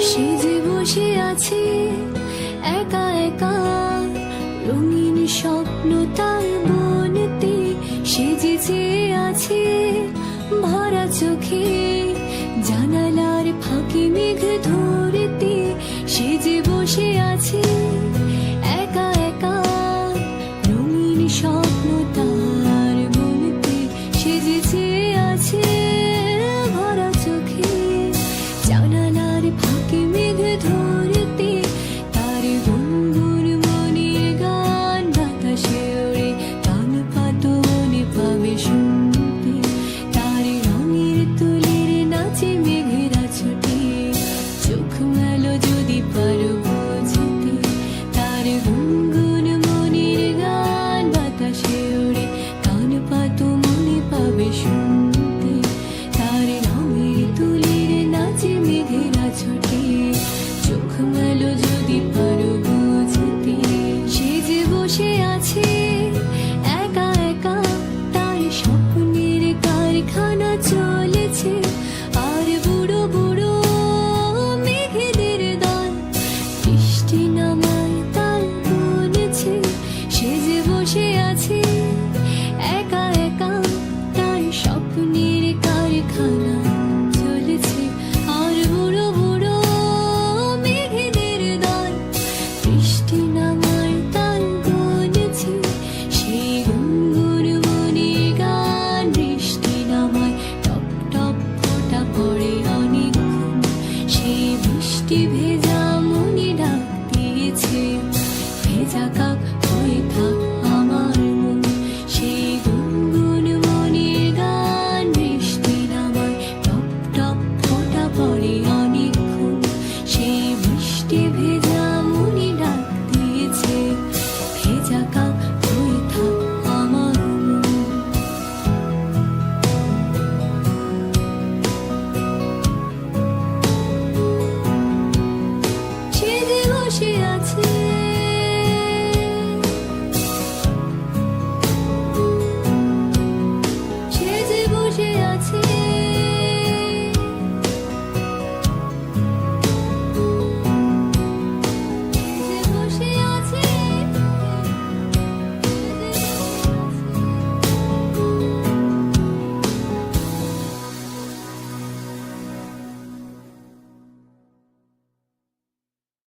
সেজে বসে আছে, একা একা। রঙিন স্বপ্ন তার বনতে সে আছে। ভরা চোখে জানালার ফাঁকে মেঘ ধরতে সেজে বসে আছে। বসে আছি।